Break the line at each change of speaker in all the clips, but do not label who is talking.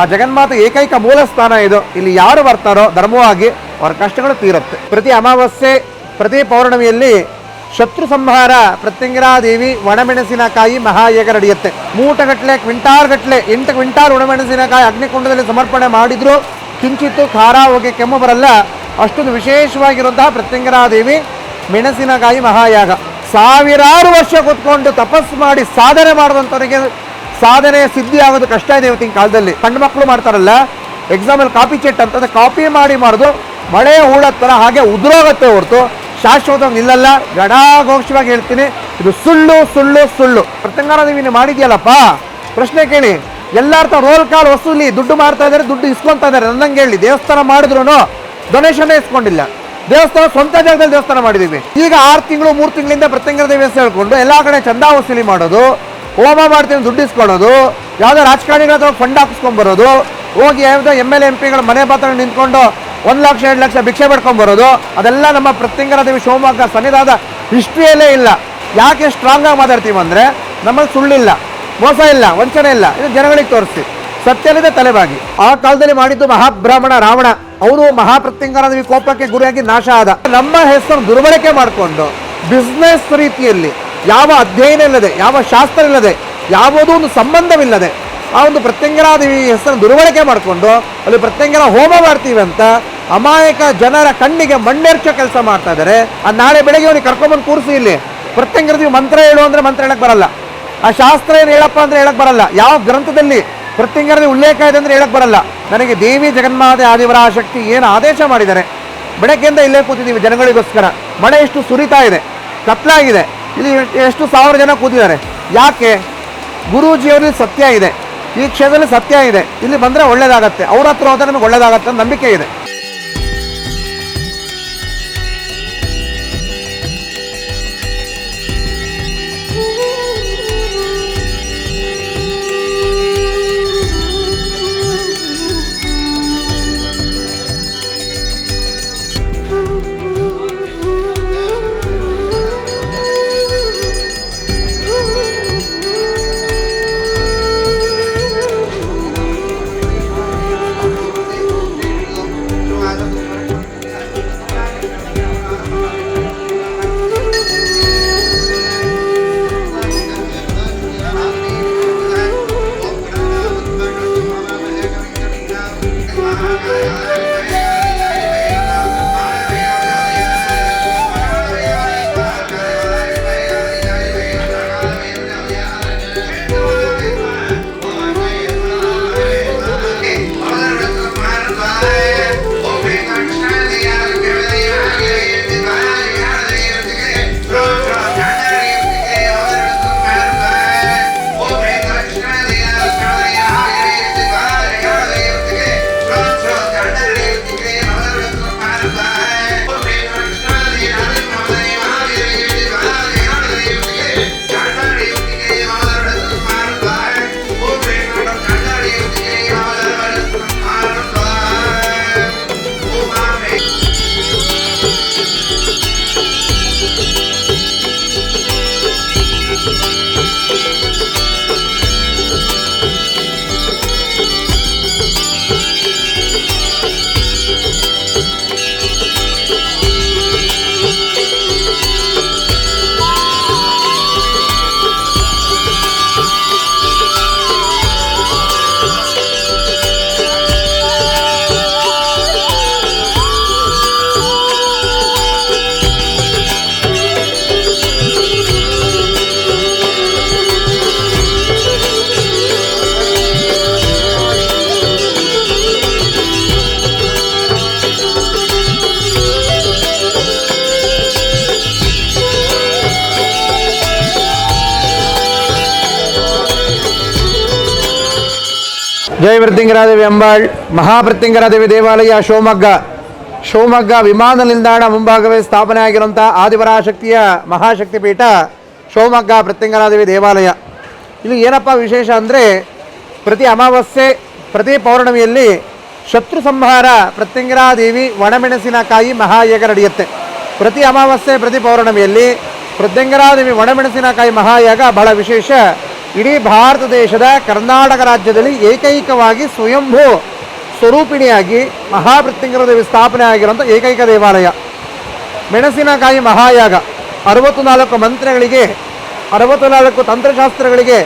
ಆ ಜಗನ್ಮಾತ ಏಕೈಕ ಮೂಲ ಸ್ಥಾನ ಇದು. ಇಲ್ಲಿ ಯಾರು ಬರ್ತಾರೋ ಧರ್ಮವಾಗಿ ಅವರ ಕಷ್ಟಗಳು ತೀರುತ್ತೆ. ಪ್ರತಿ ಅಮಾವಾಸ್ಯೆ, ಪ್ರತಿ ಪೌರ್ಣಮಿಯಲ್ಲಿ ಶತ್ರು ಸಂಹಾರ, ಪ್ರತ್ಯಂಗಿರಾದೇವಿ, ಒಣಮೆಣಸಿನಕಾಯಿ ಮಹಾಯಗ ನಡೆಯುತ್ತೆ ಮೂಟಗಟ್ಟಲೆ ಕ್ವಿಂಟಾಲ್ ಗಟ್ಲೆ, ಎಂಟು ಕ್ವಿಂಟಾಲ್ ಒಣಮೆಣಸಿನಕಾಯಿ ಅಗ್ನಿಕುಂಡದಲ್ಲಿ ಸಮರ್ಪಣೆ ಮಾಡಿದ್ರು. ಕಿಂಚಿತ್ತು ಖಾರ, ಹೋಗಿ ಕೆಮ್ಮು ಬರಲ್ಲ. ಅಷ್ಟೊಂದು ವಿಶೇಷವಾಗಿರುವಂತಹ ಪ್ರತ್ಯಂಗಿರಾದೇವಿ, ಮೆಣಸಿನಕಾಯಿ, ಮಹಾಯಾಗ. ಸಾವಿರಾರು ವರ್ಷ ಕೂತ್ಕೊಂಡು ತಪಸ್ಸು ಮಾಡಿ ಸಾಧನೆ ಮಾಡುವಂಥವರಿಗೆ ಸಾಧನೆ ಸಿದ್ಧಿ ಆಗೋದು ಕಷ್ಟ ಇದೆ ಇವತ್ತಿನ ಕಾಲದಲ್ಲಿ. ಸಣ್ಣ ಮಕ್ಕಳು ಮಾಡ್ತಾರಲ್ಲ ಎಕ್ಸಾಮಲ್ಲಿ ಕಾಪಿ ಚೆಟ್ ಅಂತಂದರೆ ಕಾಪಿ ಮಾಡಿ ಮಾಡೋದು ಮಳೆ ಹೂಳದ ಥರ ಹಾಗೆ ಉದುರೋಗತ್ತೆ ಹೊರತು. ಶಾಶ್ವತವಾಗಿ ನಿಲ್ಲಲ್ಲ. ಗಡಾಘೋಷವಾಗಿ ಹೇಳ್ತೀನಿ, ಇದು ಸುಳ್ಳು ಸುಳ್ಳು ಸುಳ್ಳು. ಪ್ರತಂಗಾರ ನೀವು ಮಾಡಿದ್ಯಲ್ಲಪ್ಪ? ಪ್ರಶ್ನೆ ಕೇಳಿ. ಎಲ್ಲಾರ್ಥ ರೋಲ್ ಕಾಲ್ ವಸೂಲಿ, ದುಡ್ಡು ಮಾಡ್ತಾ ಇದ್ದಾರೆ, ದುಡ್ಡು ಇಸ್ಕೊಂತಾ ಇದ್ದಾರೆ. ನನ್ನಂಗೆ ಹೇಳಿ, ದೇವಸ್ಥಾನ ಮಾಡಿದ್ರು ಡೊನೇಷನ್ ಇಸ್ಕೊಂಡಿಲ್ಲ. ದೇವಸ್ಥಾನ ಸ್ವಂತ ಜಾಗದಲ್ಲಿ ದೇವಸ್ಥಾನ ಮಾಡಿದೀವಿ. ಈಗ ಆರು ತಿಂಗಳು, ಮೂರು ತಿಂಗಳಿಂದ ಪ್ರತ್ಯಂಗರ ದೇವಸ್ಥಾನ ಹೇಳ್ಕೊಂಡು ಎಲ್ಲಾ ಕಡೆ ಚಂದ ವಸೂಲಿ ಮಾಡೋದು. ಹೋಮ ಮಾಡ್ತೀನಿ, ದುಡ್ಡು ಇಸ್ಕೊಳೋದು ಯಾವುದೋ ರಾಜಕಾರಣಿಗಳ ಹತ್ರ ಫಂಡ್ ಹಾಕಿಸ್ಕೊಂಬರೋದು. ಹೋಗಿ ಯಾವುದೋ ಎಂ ಎಲ್ ಎಂ ಪಿಗಳ ಮನೆ ಪಾತ್ರ ನಿಂತ್ಕೊಂಡು ಒಂದು ಲಕ್ಷ, ಎರಡು ಲಕ್ಷ ಭಿಕ್ಷೆ ಪಡ್ಕೊಂಡ್ ಬರೋದು ಅದೆಲ್ಲ ನಮ್ಮ ಪ್ರತ್ಯಂಗರ ದೇವಿ ಶಿವಮೊಗ್ಗ ಸನ್ನಿಧಾದ ಹಿಸ್ಟ್ರಿಯಲ್ಲೇ ಇಲ್ಲ. ಯಾಕೆ ಸ್ಟ್ರಾಂಗ್ ಆಗಿ ಮಾತಾಡ್ತೀವಿ ಅಂದರೆ ನಮ್ಮಲ್ಲಿ ಸುಳ್ಳಿಲ್ಲ, ಮೋಸ ಇಲ್ಲ, ವಂಚನೆ ಇಲ್ಲ. ಇದು ಜನಗಳಿಗೆ ತೋರಿಸಿ ಸತ್ಯಲಿದೆ ತಲೆಬಾಗಿ. ಆ ಕಾಲದಲ್ಲಿ ಮಾಡಿದ್ದು ಮಹಾಬ್ರಾಹ್ಮಣ, ರಾವಣ. ಅವನು ಮಹಾಪ್ರತ್ಯಂಗರದೇವಿ ಕೋಪಕ್ಕೆ ಗುರಿಯಾಗಿ ನಾಶ ಆದ. ನಮ್ಮ ಹೆಸರು ದುರ್ಬಳಕೆ ಮಾಡಿಕೊಂಡು ಬಿಸ್ನೆಸ್ ರೀತಿಯಲ್ಲಿ ಯಾವ ಅಧ್ಯಯನ ಇಲ್ಲದೆ, ಯಾವ ಶಾಸ್ತ್ರ ಇಲ್ಲದೆ, ಯಾವುದೋ ಒಂದು ಸಂಬಂಧವಿಲ್ಲದೆ, ಆ ಒಂದು ಪ್ರತ್ಯಂಗರಾದೇವಿ ಹೆಸರನ್ನು ದುರ್ಬಳಕೆ ಮಾಡಿಕೊಂಡು, ಅಲ್ಲಿ ಪ್ರತ್ಯಂಗರ ಹೋಮ ಮಾಡ್ತೀವಿ ಅಂತ ಅಮಾಯಕ ಜನರ ಕಣ್ಣಿಗೆ ಮಣ್ಣೆರ್ಚೋ ಕೆಲಸ ಮಾಡ್ತಾ ಇದ್ದಾರೆ. ಆ ನಾಳೆ ಬೆಳಗ್ಗೆ ಅವನಿಗೆ ಕರ್ಕೊಂಬಂದು ಕೂರಿಸಿ ಇಲ್ಲಿ. ಪ್ರತ್ಯಂಗರದೇವಿ ಮಂತ್ರ ಹೇಳು ಅಂದರೆ ಮಂತ್ರ ಹೇಳಕ್ಕೆ ಬರಲ್ಲ. ಆ ಶಾಸ್ತ್ರ ಏನು ಹೇಳಪ್ಪ ಅಂದರೆ ಹೇಳಕ್ ಬರಲ್ಲ. ಯಾವ ಗ್ರಂಥದಲ್ಲಿ ಪ್ರತ್ಯಂಗರ ಉಲ್ಲೇಖ ಇದೆ ಅಂದ್ರೆ ಹೇಳಕ್ಕೆ ಬರಲ್ಲ. ನನಗೆ ದೇವಿ ಜಗನ್ಮಾತೆ ಆದಿವರ ಶಕ್ತಿ ಏನು ಆದೇಶ ಮಾಡಿದ್ದಾರೆ. ಬೆಳಗ್ಗೆಯಿಂದ ಇಲ್ಲೇ ಕೂತಿದ್ದೀವಿ ಜನಗಳಿಗೋಸ್ಕರ. ಮಳೆ ಎಷ್ಟು ಸುರಿತಾ ಇದೆ. ಕತ್ಲಾಗಿದೆ. ಇಲ್ಲಿ ಎಷ್ಟು ಸಾವಿರ ಜನ ಕೂತಿದ್ದಾರೆ. ಯಾಕೆ? ಗುರೂಜಿಯವರಲ್ಲಿ ಸತ್ಯ ಇದೆ. ಈ ಕ್ಷೇತ್ರದಲ್ಲಿ ಸತ್ಯ ಇದೆ. ಇಲ್ಲಿ ಬಂದರೆ ಒಳ್ಳೆಯದಾಗತ್ತೆ ಅವ್ರ ಹತ್ರ ಹೋದರೆ ನಮಗೆ ಒಳ್ಳೆಯದಾಗತ್ತೆ ನಂಬಿಕೆ ಇದೆ. ಜಯ ಅಂಬಾಳ್ ಮಹಾವೃದ್ಧಿಂಗರಾದೇವಿ ದೇವಾಲಯ ಶಿವಮೊಗ್ಗ. ಶಿವಮೊಗ್ಗ ವಿಮಾನ ನಿಲ್ದಾಣ ಮುಂಭಾಗವೇ ಸ್ಥಾಪನೆ ಆಗಿರುವಂಥ ಆದಿಪರಾಶಕ್ತಿಯ ಮಹಾಶಕ್ತಿ ಪೀಠ ಶಿವಮೊಗ್ಗ ಪ್ರತ್ಯಂಗರಾದೇವಿ ದೇವಾಲಯ. ಇಲ್ಲಿ ಏನಪ್ಪ ವಿಶೇಷ ಅಂದರೆ ಪ್ರತಿ ಅಮಾವಾಸ್ಯೆ, ಪ್ರತಿ ಪೌರ್ಣಮಿಯಲ್ಲಿ ಶತ್ರು ಸಂಹಾರ ಪ್ರತ್ಯಂಗರಾದೇವಿ ಒಣಮೆಣಸಿನಕಾಯಿ ಮಹಾಯಗ ನಡೆಯುತ್ತೆ ಪ್ರತಿ ಅಮಾವಾಸ್ಯೆ, ಪ್ರತಿ ಪೌರ್ಣಮಿಯಲ್ಲಿ ಪ್ರತ್ಯಂಗರಾದೇವಿ ಒಣಮೆಣಸಿನಕಾಯಿ ಮಹಾಯಾಗ ಬಹಳ ವಿಶೇಷ. ಇಡೀ ಭಾರತ ದೇಶದ ಕರ್ನಾಟಕ ರಾಜ್ಯದಲ್ಲಿ ಏಕೈಕವಾಗಿ ಸ್ವಯಂಭೂ ಸ್ವರೂಪಿಣಿಯಾಗಿ ಮಹಾಮೃತ್ಯುಂಜಯ ದೇವಿ ಸ್ಥಾಪನೆ ಆಗಿರುವಂಥ ಏಕೈಕ ದೇವಾಲಯ. ಮೆಣಸಿನಕಾಯಿ ಮಹಾಯಾಗ ಅರವತ್ತು ನಾಲ್ಕು ಮಂತ್ರಗಳಿಗೆ ಅರವತ್ತು ನಾಲ್ಕು ತಂತ್ರಶಾಸ್ತ್ರಗಳಿಗೆ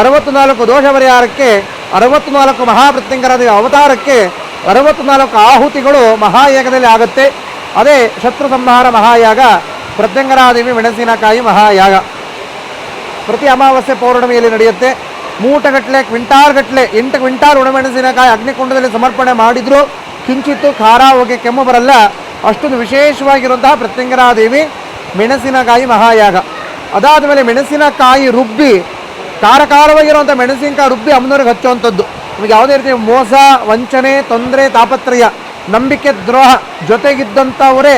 ಅರವತ್ತು ನಾಲ್ಕು ದೋಷ ಪರಿಹಾರಕ್ಕೆ ಅರವತ್ತು ನಾಲ್ಕು ಮಹಾಮೃತ್ಯುಂಜಯ ದೇವಿ ಅವತಾರಕ್ಕೆ ಅರವತ್ತು ನಾಲ್ಕು ಆಹುತಿಗಳು ಮಹಾಯಾಗದಲ್ಲಿ ಆಗುತ್ತೆ. ಅದೇ ಶತ್ರು ಸಂಹಾರ ಮಹಾಯಾಗ, ಪ್ರತ್ಯಂಗರಾದೇವಿ ಮೆಣಸಿನಕಾಯಿ ಮಹಾಯಾಗ. ಪ್ರತಿ ಅಮಾವಾಸ್ಯೆ ಪೌರ್ಣಮಿಯಲ್ಲಿ ನಡೆಯುತ್ತೆ. ಮೂಟಗಟ್ಟಲೆ ಕ್ವಿಂಟಾಲ್ ಗಟ್ಟಲೆ ಎಂಟು ಕ್ವಿಂಟಾಲ್ ಒಣಮೆಣಸಿನಕಾಯಿ ಅಗ್ನಿಕುಂಡದಲ್ಲಿ ಸಮರ್ಪಣೆ ಮಾಡಿದ್ರು. ಕಿಂಚಿತ್ತು ಖಾರ, ಹೋಗಿ ಕೆಮ್ಮು ಬರಲ್ಲ. ಅಷ್ಟೊಂದು ವಿಶೇಷವಾಗಿರುವಂತಹ ಪ್ರತ್ಯಂಗರಾದೇವಿ, ಮೆಣಸಿನಕಾಯಿ ಮಹಾಯಾಗ. ಅದಾದ ಮೇಲೆ ಮೆಣಸಿನಕಾಯಿ ರುಬ್ಬಿ ಖಾರ ಖಾರವಾಗಿರುವಂಥ ಮೆಣಸಿನಕಾಯಿ ರುಬ್ಬಿ ಅಮ್ಮನವ್ರಿಗೆ ಹಚ್ಚುವಂಥದ್ದು. ನಮಗೆ ಯಾವುದೇ ರೀತಿ ಮೋಸ, ವಂಚನೆ, ತೊಂದರೆ, ತಾಪತ್ರಯ, ನಂಬಿಕೆ, ದ್ರೋಹ ಜೊತೆಗಿದ್ದಂಥವರೇ,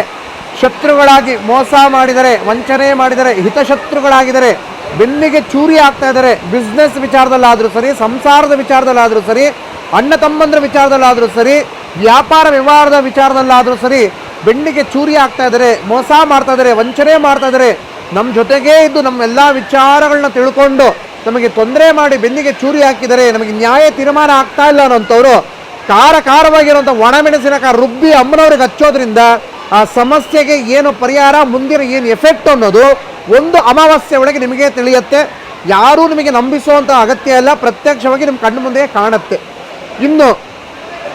ಶತ್ರುಗಳಾಗಿ ಮೋಸ ಮಾಡಿದರೆ, ವಂಚನೆ ಮಾಡಿದರೆ, ಹಿತಶತ್ರುಗಳಾಗಿದ್ದಾರೆ ಬೆನ್ನಿಗೆ ಚೂರಿ ಆಗ್ತಾ ಇದ್ದಾರೆ. ಬಿಸ್ನೆಸ್ ವಿಚಾರದಲ್ಲಾದರೂ ಸರಿ, ಸಂಸಾರದ ವಿಚಾರದಲ್ಲಾದರೂ ಸರಿ, ಅಣ್ಣ ತಮ್ಮಂದ್ರ ವಿಚಾರದಲ್ಲಾದರೂ ಸರಿ, ವ್ಯಾಪಾರ ವ್ಯವಹಾರದ ವಿಚಾರದಲ್ಲಾದರೂ ಸರಿ, ಬೆನ್ನಿಗೆ ಚೂರಿ ಆಗ್ತಾ ಇದ್ದಾರೆ, ಮೋಸ ಮಾಡ್ತಾ ಇದ್ದಾರೆ, ವಂಚನೆ ಮಾಡ್ತಾ ಇದ್ದಾರೆ. ನಮ್ಮ ಜೊತೆಗೇ ಇದ್ದು ನಮ್ಮೆಲ್ಲ ವಿಚಾರಗಳನ್ನ ತಿಳ್ಕೊಂಡು ನಮಗೆ ತೊಂದರೆ ಮಾಡಿ ಬೆನ್ನಿಗೆ ಚೂರಿ ಹಾಕಿದರೆ ನಮಗೆ ನ್ಯಾಯ ತೀರ್ಮಾನ ಆಗ್ತಾ ಇಲ್ಲ ಅನ್ನೋಂಥವ್ರು ಕಾರ ಖಾರವಾಗಿರುವಂಥ ಒಣಮೆಣಸಿನಕಾಯಿ ರುಬ್ಬಿ ಅಮ್ಮನವ್ರಿಗೆ ಹಚ್ಚೋದ್ರಿಂದ ಆ ಸಮಸ್ಯೆಗೆ ಏನು ಪರಿಹಾರ, ಮುಂದಿನ ಏನು ಎಫೆಕ್ಟ್ ಅನ್ನೋದು ಒಂದು ಅಮಾವಾಸ್ಯೆ ಒಳಗೆ ನಿಮಗೆ ತಿಳಿಯುತ್ತೆ. ಯಾರೂ ನಿಮಗೆ ನಂಬಿಸುವಂಥ ಅಗತ್ಯ ಇಲ್ಲ, ಪ್ರತ್ಯಕ್ಷವಾಗಿ ನಿಮ್ಮ ಕಣ್ಣು ಮುಂದೆ ಕಾಣುತ್ತೆ. ಇನ್ನು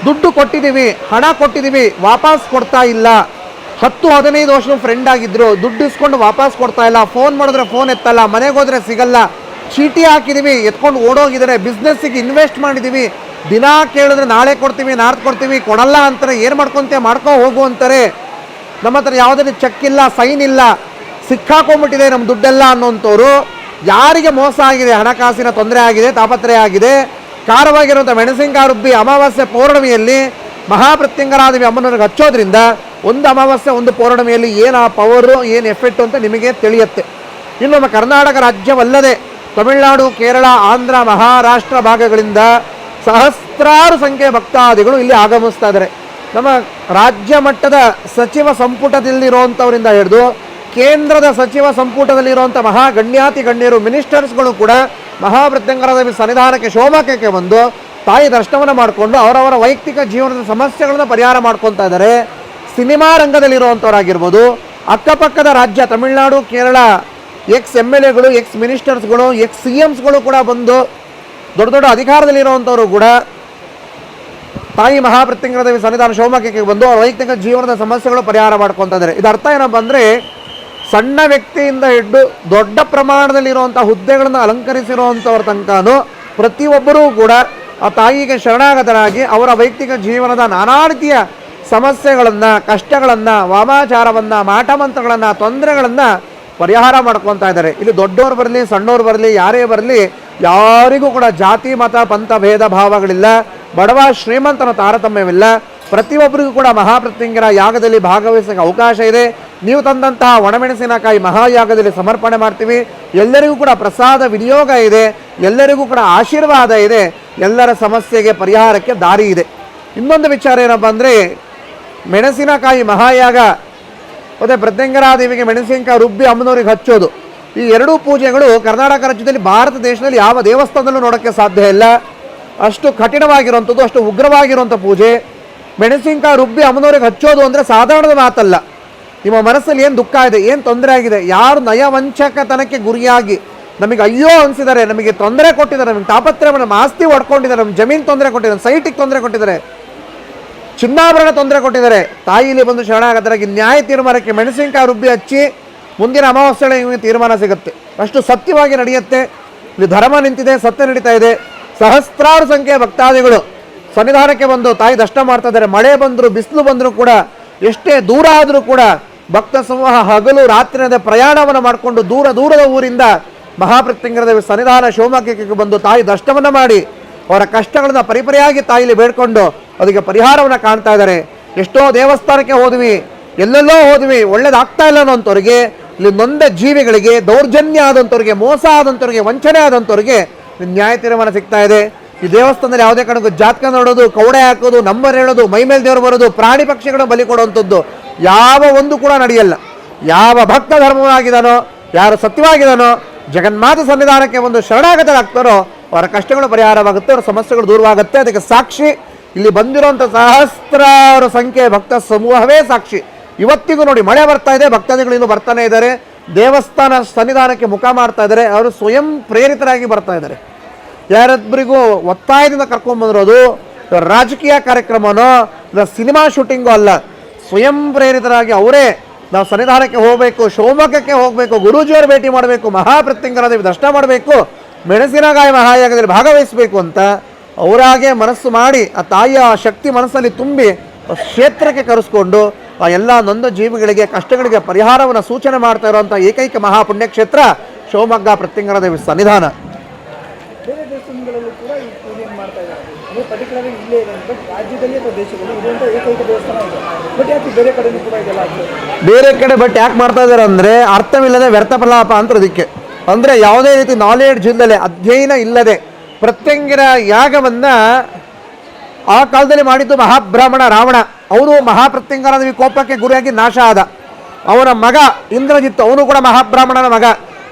ದುಡ್ಡು ಕೊಟ್ಟಿದ್ದೀವಿ, ಹಣ ಕೊಟ್ಟಿದ್ದೀವಿ, ವಾಪಸ್ ಕೊಡ್ತಾ ಇಲ್ಲ. ಹತ್ತು, ಹದಿನೈದು ವರ್ಷ ಫ್ರೆಂಡ್ ಆಗಿದ್ದರು ದುಡ್ಡು ಇಸ್ಕೊಂಡು ವಾಪಸ್ ಕೊಡ್ತಾ ಇಲ್ಲ. ಫೋನ್ ಮಾಡಿದ್ರೆ ಫೋನ್ ಎತ್ತಲ್ಲ, ಮನೆಗೆ ಹೋದರೆ ಸಿಗಲ್ಲ. ಚೀಟಿ ಹಾಕಿದ್ದೀವಿ, ಎತ್ಕೊಂಡು ಓಡೋಗಿದ್ದಾರೆ. ಬಿಸ್ನೆಸ್ಸಿಗೆ ಇನ್ವೆಸ್ಟ್ ಮಾಡಿದ್ದೀವಿ. ದಿನ ಕೇಳಿದ್ರೆ ನಾಳೆ ಕೊಡ್ತೀವಿ, ನಾಡ್ದು ಕೊಡ್ತೀವಿ, ಕೊಡಲ್ಲ ಅಂತಾರೆ, ಏನು ಮಾಡ್ಕೊಂತೆ, ಮಾಡ್ಕೊ ಹೋಗು ಅಂತಾರೆ. ನಮ್ಮ ಹತ್ರ ಯಾವುದೇ ಚೆಕ್ ಇಲ್ಲ ಸೈನ್ ಇಲ್ಲ, ಸಿಕ್ಕಾಕೊಂಡ್ಬಿಟ್ಟಿದೆ ನಮ್ಮ ದುಡ್ಡೆಲ್ಲ ಅನ್ನೋಂಥವ್ರು. ಯಾರಿಗೆ ಮೋಸ ಆಗಿದೆ, ಹಣಕಾಸಿನ ತೊಂದರೆ ಆಗಿದೆ, ತಾಪತ್ರಯ ಆಗಿದೆ, ಖಾರವಾಗಿರುವಂಥ ಮೆಣಸಿನಕಾಯಿ ರುಬ್ಬಿ ಅಮಾವಾಸ್ಯೆ ಪೌರ್ಣಮಿಯಲ್ಲಿ ಮಹಾಪ್ರತ್ಯಂಗರಾದವಿ ಅಮ್ಮನವ್ರಿಗೆ ಹಚ್ಚೋದ್ರಿಂದ ಒಂದು ಅಮಾವಾಸ್ಯೆ, ಒಂದು ಪೌರ್ಣಮಿಯಲ್ಲಿ ಏನು ಆ ಪವರು ಏನು ಎಫೆಕ್ಟ್ ಅಂತ ನಿಮಗೆ ತಿಳಿಯುತ್ತೆ. ಇನ್ನು ನಮ್ಮ ಕರ್ನಾಟಕ ರಾಜ್ಯವಲ್ಲದೆ ತಮಿಳುನಾಡು, ಕೇರಳ, ಆಂಧ್ರ, ಮಹಾರಾಷ್ಟ್ರ ಭಾಗಗಳಿಂದ ಸಹಸ್ರಾರು ಸಂಖ್ಯೆಯ ಭಕ್ತಾದಿಗಳು ಇಲ್ಲಿ ಆಗಮಿಸ್ತಾ ಇದ್ದಾರೆ. ನಮ್ಮ ರಾಜ್ಯ ಮಟ್ಟದ ಸಚಿವ ಸಂಪುಟದಲ್ಲಿರುವಂಥವರಿಂದ ಹಿಡಿದು ಕೇಂದ್ರದ ಸಚಿವ ಸಂಪುಟದಲ್ಲಿರುವಂಥ ಮಹಾ ಗಣ್ಯಾತಿ ಗಣ್ಯರು, ಮಿನಿಸ್ಟರ್ಸ್ಗಳು ಕೂಡ ಮಹಾಮೃತ್ಯಂಗರದೇವಿ ಸನ್ನಿಧಾನಕ್ಕೆ ಶೋಭಾಕಕ್ಕೆ ಬಂದು ತಾಯಿ ದರ್ಶನವನ್ನು ಮಾಡಿಕೊಂಡು ಅವರವರ ವೈಯಕ್ತಿಕ ಜೀವನದ ಸಮಸ್ಯೆಗಳನ್ನು ಪರಿಹಾರ ಮಾಡ್ಕೊತಾ ಇದ್ದಾರೆ. ಸಿನಿಮಾ ರಂಗದಲ್ಲಿರುವಂಥವರಾಗಿರ್ಬೋದು ಅಕ್ಕಪಕ್ಕದ ರಾಜ್ಯ Tamil Nadu, Kerala ex M L ಎಗಳು ಎಕ್ಸ್ ಮಿನಿಸ್ಟರ್ಸ್ಗಳು ಎಕ್ಸ್ ಸಿ ಎಮ್ಸ್ಗಳು ಕೂಡ ಬಂದು ದೊಡ್ಡ ದೊಡ್ಡ ಅಧಿಕಾರದಲ್ಲಿರುವಂಥವರು ಕೂಡ ತಾಯಿ ಮಹಾಪ್ರತ್ಯಂಗರದೇವಿ ಸನ್ನಿಧಾನ ಶಿವಮೊಗ್ಗಕ್ಕೆ ಬಂದು ಅವರ ವೈಯಕ್ತಿಕ ಜೀವನದ ಸಮಸ್ಯೆಗಳು ಪರಿಹಾರ ಮಾಡ್ಕೊತಾ ಇದ್ದಾರೆ ಇದು ಅರ್ಥ ಏನಪ್ಪ ಅಂದರೆ, ಸಣ್ಣ ವ್ಯಕ್ತಿಯಿಂದ ಹಿಡ್ದು ದೊಡ್ಡ ಪ್ರಮಾಣದಲ್ಲಿರುವಂಥ ಹುದ್ದೆಗಳನ್ನು ಅಲಂಕರಿಸಿರುವಂಥವ್ರ ತನಕನೂ ಪ್ರತಿಯೊಬ್ಬರೂ ಕೂಡ ಆ ತಾಯಿಗೆ ಶರಣಾಗತರಾಗಿ ಅವರ ವೈಯಕ್ತಿಕ ಜೀವನದ ನಾನಾ ರೀತಿಯ ಸಮಸ್ಯೆಗಳನ್ನು, ಕಷ್ಟಗಳನ್ನು, ವಾಮಾಚಾರವನ್ನು, ಮಾಟಮಂತ್ರಗಳನ್ನು, ತೊಂದರೆಗಳನ್ನು ಪರಿಹಾರ ಮಾಡ್ಕೊತಾ ಇದ್ದಾರೆ. ಇಲ್ಲಿ ದೊಡ್ಡವ್ರು ಬರಲಿ ಸಣ್ಣವ್ರು ಬರಲಿ, ಯಾರೇ ಬರಲಿ ಯಾರಿಗೂ ಕೂಡ ಜಾತಿ, ಮತ, ಪಂಥ, ಭೇದ ಭಾವಗಳಿಲ್ಲ. ಬಡವ ಶ್ರೀಮಂತನ ತಾರತಮ್ಯವಿಲ್ಲ. ಪ್ರತಿಯೊಬ್ಬರಿಗೂ ಕೂಡ ಮಹಾಪ್ರತ್ಯಂಗರ ಯಾಗದಲ್ಲಿ ಭಾಗವಹಿಸಕ್ಕೆ ಅವಕಾಶ ಇದೆ. ನೀವು ತಂದಂತಹ ಒಣಮೆಣಸಿನಕಾಯಿ ಮಹಾಯಾಗದಲ್ಲಿ ಸಮರ್ಪಣೆ ಮಾಡ್ತೀವಿ. ಎಲ್ಲರಿಗೂ ಕೂಡ ಪ್ರಸಾದ, ವಿನಿಯೋಗ ಇದೆ. ಎಲ್ಲರಿಗೂ ಕೂಡ ಆಶೀರ್ವಾದ ಇದೆ. ಎಲ್ಲರ ಸಮಸ್ಯೆಗೆ ಪರಿಹಾರಕ್ಕೆ ದಾರಿ ಇದೆ. ಇನ್ನೊಂದು ವಿಚಾರ ಏನಪ್ಪ ಅಂದರೆ, ಮೆಣಸಿನಕಾಯಿ ಮಹಾಯಾಗ ಮತ್ತು ಪ್ರತ್ಯಂಗರಾದೇವಿಗೆ ಮೆಣಸಿನಕಾಯಿ ರುಬ್ಬಿ ಅಮ್ಮನವ್ರಿಗೆ ಹಚ್ಚೋದು. ಈ ಎರಡೂ ಪೂಜೆಗಳು ಕರ್ನಾಟಕ ರಾಜ್ಯದಲ್ಲಿ ಭಾರತ ದೇಶದಲ್ಲಿ ಯಾವ ದೇವಸ್ಥಾನದಲ್ಲೂ ನೋಡೋಕ್ಕೆ ಸಾಧ್ಯ ಇಲ್ಲ. ಅಷ್ಟು ಕಠಿಣವಾಗಿರುವಂಥದ್ದು, ಅಷ್ಟು ಉಗ್ರವಾಗಿರುವಂಥ ಪೂಜೆ. ಮೆಣಸಿನಕಾಯಿ ರುಬ್ಬಿ ಅಮ್ಮನವ್ರಿಗೆ ಹಚ್ಚೋದು ಅಂದರೆ ಸಾಧಾರಣದ ಮಾತಲ್ಲ. ನಿಮ್ಮ ಮನಸ್ಸಲ್ಲಿ ಏನು ದುಃಖ ಇದೆ, ಏನು ತೊಂದರೆ ಆಗಿದೆ, ಯಾರು ನಯವಂಚಕತನಕ್ಕೆ ಗುರಿಯಾಗಿ ನಮಗೆ ಅಯ್ಯೋ ಅನಿಸಿದ್ದಾರೆ ನಮಗೆ ತೊಂದರೆ ಕೊಟ್ಟಿದ್ದಾರೆ, ನಮಗೆ ತಾಪತ್ರೆ ನಮ್ಮ ಆಸ್ತಿ ಹೊಡ್ಕೊಂಡಿದ್ದಾರೆ, ನಮ್ಮ ಜಮೀನು ತೊಂದರೆ ಕೊಟ್ಟಿದ್ದಾರೆ, ಸೈಟಿಗೆ ತೊಂದರೆ ಕೊಟ್ಟಿದ್ದಾರೆ, ಚಿನ್ನಾಭರಣ ತೊಂದರೆ ಕೊಟ್ಟಿದ್ದಾರೆ. ತಾಯಿಲಿ ಬಂದು ಶರಣಾಗತರಾಗಿ ನ್ಯಾಯ ತೀರ್ಮಾನಕ್ಕೆ ಮೆಣಸಿನಕಾಯಿ ರುಬ್ಬಿ ಹಚ್ಚಿ ಮುಂದಿನ ಅಮಾವಾಸ್ಯೆಗಳ ನಿಮಗೆ ತೀರ್ಮಾನ ಸಿಗುತ್ತೆ. ಅಷ್ಟು ಸತ್ಯವಾಗಿ ನಡೆಯುತ್ತೆ. ಇಲ್ಲಿ ಧರ್ಮ ನಿಂತಿದೆ, ಸತ್ಯ ನಡೀತಾ ಇದೆ. ಸಹಸ್ರಾರು ಸಂಖ್ಯೆಯ ಭಕ್ತಾದಿಗಳು ಸನ್ನಿಧಾನಕ್ಕೆ ಬಂದು ತಾಯಿ ದರ್ಶನ ಮಾಡ್ತಾ ಇದ್ದಾರೆ. ಮಳೆ ಬಂದರೂ, ಬಿಸಿಲು ಬಂದರೂ ಕೂಡ, ಎಷ್ಟೇ ದೂರ ಆದರೂ ಕೂಡ ಭಕ್ತ ಸಮೂಹ ಹಗಲು ರಾತ್ರಿಯದ ಪ್ರಯಾಣವನ್ನು ಮಾಡಿಕೊಂಡು ದೂರ, ದೂರದ ಊರಿಂದ ಮಹಾಪ್ರತ್ಯಂಗರದೇವಿ ಸನ್ನಿಧಾನ ಶಿವಮೊಗ್ಗಕ್ಕೆ ಬಂದು ತಾಯಿ ದರ್ಶನವನ್ನು ಮಾಡಿ ಅವರ ಕಷ್ಟಗಳನ್ನು ಪರಿಪರಿಯಾಗಿ ತಾಯಿಲಿ ಬೇಡ್ಕೊಂಡು ಅದಕ್ಕೆ ಪರಿಹಾರವನ್ನು ಕಾಣ್ತಾ ಇದ್ದಾರೆ. ಎಷ್ಟೋ ದೇವಸ್ಥಾನಕ್ಕೆ ಹೋದ್ವಿ, ಎಲ್ಲೆಲ್ಲೋ ಹೋದ್ವಿ, ಒಳ್ಳೇದಾಗ್ತಾ ಇಲ್ಲ ಅನ್ನೋಂಥವ್ರಿಗೆ ಇಲ್ಲಿ ನೊಂದ ಜೀವಿಗಳಿಗೆ ದೌರ್ಜನ್ಯ ಆದಂಥವ್ರಿಗೆ ಮೋಸ ಆದಂಥವ್ರಿಗೆ ವಂಚನೆ ಆದಂಥವ್ರಿಗೆ ನ್ಯಾಯ ತೀರ್ಮಾನ ಸಿಗ್ತಾ ಇದೆ. ಈ ದೇವಸ್ಥಾನದಲ್ಲಿ ಯಾವುದೇ ಕಾರಣಕ್ಕೂ ಜಾತಕ ನೋಡೋದು ಕೌಡೆ ಹಾಕೋದು, ನಂಬರ್ ಹೇಳೋದು ಮೈಮೇಲೆ ದೇವರು ಬರೋದು, ಪ್ರಾಣಿ ಪಕ್ಷಿಗಳನ್ನು ಬಲಿ ಕೊಡುವಂಥದ್ದು ಯಾವ ಒಂದು ಕೂಡ ನಡೆಯಲ್ಲ. ಯಾವ ಭಕ್ತ ಧರ್ಮವಾಗಿದಾನೋ ಯಾರು ಸತ್ಯವಾಗಿದಾನೋ ಜಗನ್ಮಾತ ಸನ್ನಿಧಾನಕ್ಕೆ ಒಂದು ಶರಣಾಗತರಾಗ್ತಾರೋ, ಅವರ ಕಷ್ಟಗಳು ಪರಿಹಾರವಾಗುತ್ತೆ, ಅವರ ಸಮಸ್ಯೆಗಳು ದೂರವಾಗುತ್ತೆ. ಅದಕ್ಕೆ ಸಾಕ್ಷಿ, ಇಲ್ಲಿ ಬಂದಿರುವಂಥ ಸಹಸ್ರಾರು ಸಂಖ್ಯೆ ಭಕ್ತ ಸಮೂಹವೇ ಸಾಕ್ಷಿ. ಇವತ್ತಿಗೂ ನೋಡಿ ಮಳೆ ಬರ್ತಾ ಇದೆ, ಭಕ್ತಾದಿಗಳು ಇನ್ನು ಬರ್ತಾನೆ ಇದ್ದಾರೆ. ದೇವಸ್ಥಾನ ಸನ್ನಿಧಾನಕ್ಕೆ ಮುಖ ಮಾಡ್ತಾ ಇದ್ದಾರೆ. ಅವರು ಸ್ವಯಂ ಪ್ರೇರಿತರಾಗಿ ಬರ್ತಾ ಇದ್ದಾರೆ. ಯಾರೊಬ್ಬರಿಗೂ ಒತ್ತಾಯದಿಂದ ಕರ್ಕೊಂಡ್ಬಂದಿರೋದು ರಾಜಕೀಯ ಕಾರ್ಯಕ್ರಮನೋ, ಇಲ್ಲ ಸಿನಿಮಾ ಶೂಟಿಂಗು ಅಲ್ಲ. ಸ್ವಯಂ ಪ್ರೇರಿತರಾಗಿ ಅವರೇ ನಾವು ಸನ್ನಿಧಾನಕ್ಕೆ ಹೋಗಬೇಕು ಶಿವಮೊಗ್ಗಕ್ಕೆ ಹೋಗಬೇಕು, ಗುರೂಜಿಯವರು ಭೇಟಿ ಮಾಡಬೇಕು ಮಹಾಪ್ರತ್ಯಂಗರ ದೇವಿ ದರ್ಶನ ಮಾಡಬೇಕು ಮೆಣಸಿನಕಾಯಿ ಮಹಾಯಾಗದಲ್ಲಿ ಭಾಗವಹಿಸಬೇಕು ಅಂತ ಅವರಾಗೆ ಮನಸ್ಸು ಮಾಡಿ, ಆ ತಾಯಿಯ ಶಕ್ತಿ ಮನಸ್ಸಲ್ಲಿ ತುಂಬಿ ಕ್ಷೇತ್ರಕ್ಕೆ ಕರೆಸ್ಕೊಂಡು ಆ ಎಲ್ಲ ನೊಂದ ಜೀವಿಗಳಿಗೆ ಕಷ್ಟಗಳಿಗೆ ಪರಿಹಾರವನ್ನು ಸೂಚನೆ ಮಾಡ್ತಾ ಇರುವಂಥ ಏಕೈಕ ಮಹಾಪುಣ್ಯಕ್ಷೇತ್ರ ಶಿವಮೊಗ್ಗ ಪ್ರತ್ಯಂಗರ ದೇವಿ ಸನ್ನಿಧಾನ.
ಬೇರೆ ಕಡೆ ಬಟ್ ಯಾಕೆ
ಮಾಡ್ತಾ ಇದ್ದಾರೆ ಅಂದರೆ ಅರ್ಥವಿಲ್ಲದೆ ವ್ಯರ್ಥ ಫಲಾಪ ಅಂತ ಅದಕ್ಕೆ ಅಂದರೆ ಯಾವುದೇ ರೀತಿ ನಾಲೆಡ್ಜ್ ಇಲ್ಲದೆ ಅಧ್ಯಯನ ಇಲ್ಲದೆ ಪ್ರತ್ಯಂಗಿರ ಯಾಗವನ್ನು ಆ ಕಾಲದಲ್ಲಿ ಮಾಡಿದ್ದು ಮಹಾಬ್ರಾಹ್ಮಣ ರಾವಣ. ಅವನು ಮಹಾಪ್ರತ್ಯಂಗರ ಕೋಪಕ್ಕೆ ಗುರಿಯಾಗಿ ನಾಶ ಆದ. ಅವನ ಮಗ ಇಂದ್ರಜಿತ್ತು ಅವನು ಕೂಡ ಮಹಾಬ್ರಾಹ್ಮಣನ ಮಗ.